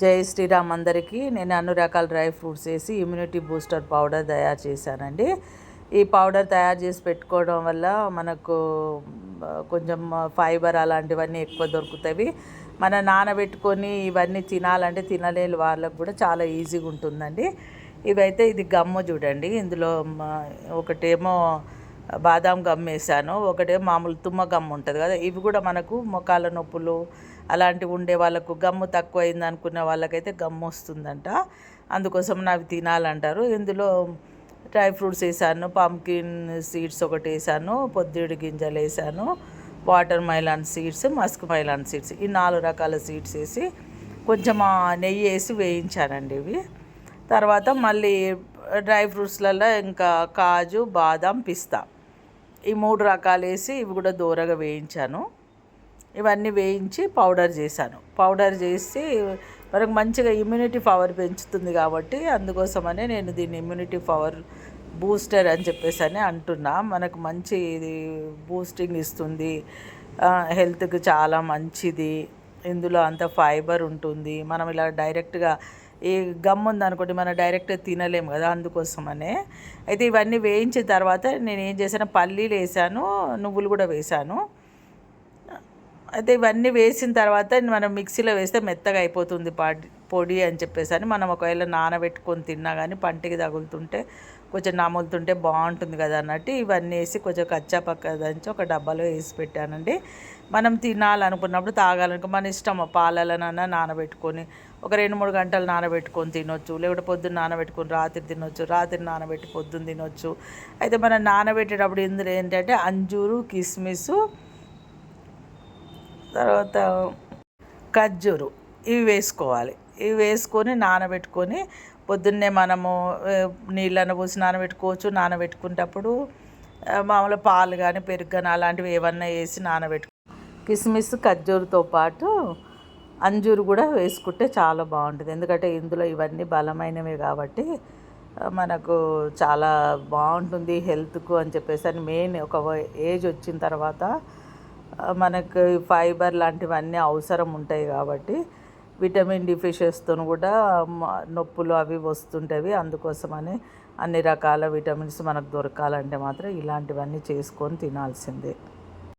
జై శ్రీరామ్ అందరికీ. నేను అన్ని రకాల డ్రై ఫ్రూట్స్ వేసి ఇమ్యూనిటీ బూస్టర్ పౌడర్ తయారు చేశానండి. ఈ పౌడర్ తయారు చేసి పెట్టుకోవడం వల్ల మనకు కొంచెం ఫైబర్ అలాంటివన్నీ ఎక్కువ దొరుకుతాయి. మన నానబెట్టుకొని ఇవన్నీ తినాలంటే తినలేని వాళ్ళకు కూడా చాలా ఈజీగా ఉంటుందండి. ఇవైతే ఇది గమ్ము చూడండి. ఇందులో ఒకటేమో బాదాం గమ్ వేసాను. ఒకటే మామూలు తుమ్మ గమ్ ఉంటుంది కదా ఇవి కూడా మనకు మొకాల నొప్పులు అలాంటివి ఉండే వాళ్ళకు గమ్ము తక్కువ అయింది అనుకునే వాళ్ళకైతే గమ్ము వస్తుందంట. అందుకోసం అవి తినాలంటారు. ఇందులో డ్రై ఫ్రూట్స్ వేసాను పంకిన్ సీడ్స్ ఒకటి వేసాను పొద్దుడి గింజలు వేసాను watermelon seeds muskmelon seeds ఈ నాలుగు రకాల సీడ్స్ వేసి కొంచెం నెయ్యి వేసి వేయించానండి ఇవి. తర్వాత మళ్ళీ డ్రై ఫ్రూట్స్లలో ఇంకా కాజు బాదం పిస్తా ఈ మూడు రకాలు వేసి ఇవి కూడా దూరగా వేయించాను. ఇవన్నీ వేయించి పౌడర్ చేశాను. పౌడర్ చేసి మనకు మంచిగా ఇమ్యూనిటీ పవర్ పెంచుతుంది కాబట్టి అందుకోసమనే నేను దీన్ని ఇమ్యూనిటీ పవర్ బూస్టర్ అని చెప్పేసి అని అంటున్నా. మనకు మంచి ఇది బూస్టింగ్ ఇస్తుంది. హెల్త్కి చాలా మంచిది. ఇందులో అంత ఫైబర్ ఉంటుంది. మనం ఇలా డైరెక్ట్గా ఈ గమ్ ఉందనుకోండి మనం డైరెక్ట్గా తినలేము కదా అందుకోసమనే. అయితే ఇవన్నీ వేయించిన తర్వాత నేను ఏం చేశాను? పల్లీలు వేసాను నువ్వులు కూడా వేసాను అయితే ఇవన్నీ వేసిన తర్వాత మనం మిక్సీలో వేస్తే మెత్తగా అయిపోతుంది పాడి పొడి అని చెప్పేసి అని. మనం ఒకవేళ నానబెట్టుకొని తిన్నా కానీ పంటికి తగులుతుంటే కొంచెం నములుతుంటే బాగుంటుంది కదా అన్నట్టు ఇవన్నీ వేసి కొంచెం కచ్చా పక్క దంచి ఒక డబ్బాలో వేసి పెట్టానండి. మనం తినాలనుకున్నప్పుడు తాగాలనుకో మన ఇష్టం పాలలనన్నా నానబెట్టుకొని ఒక రెండు మూడు గంటలు నానబెట్టుకొని తినొచ్చు. లేకపోతే పొద్దున్న నానబెట్టుకొని రాత్రి తినొచ్చు. రాత్రి నానబెట్టి పొద్దున్న తినొచ్చు. అయితే మనం నానబెట్టేటప్పుడు ఇందులో ఏంటంటే అంజూరు కిస్మిస్ తర్వాత ఖర్జూరు. ఇవి వేసుకోవాలి. ఇవి వేసుకొని నానబెట్టుకొని పొద్దున్నే మనము నీళ్ళను పోసి నానబెట్టుకోవచ్చు. నానబెట్టుకునేటప్పుడు మామూలు పాలు కానీ పెరుగు కానీ అలాంటివి ఏమన్నా వేసి నానబెట్టుకో కిస్మిస్ ఖర్జూరుతో పాటు అంజూరు కూడా వేసుకుంటే చాలా బాగుంటుంది. ఎందుకంటే ఇందులో ఇవన్నీ బలమైనవి కాబట్టి మనకు చాలా బాగుంటుంది హెల్త్కు అని చెప్పేసి అని మెయిన్ ఒక ఏజ్ వచ్చిన తర్వాత మనకు ఫైబర్ లాంటివన్నీ అవసరం ఉంటాయి కాబట్టి విటమిన్ డిఫిషియస్తో కూడా నొప్పులు అవి వస్తుంటవి అందుకోసమని అన్ని రకాల విటమిన్స్ మనకు దొరకాలంటే మాత్రం ఇలాంటివన్నీ చేసుకొని తినాల్సిందే.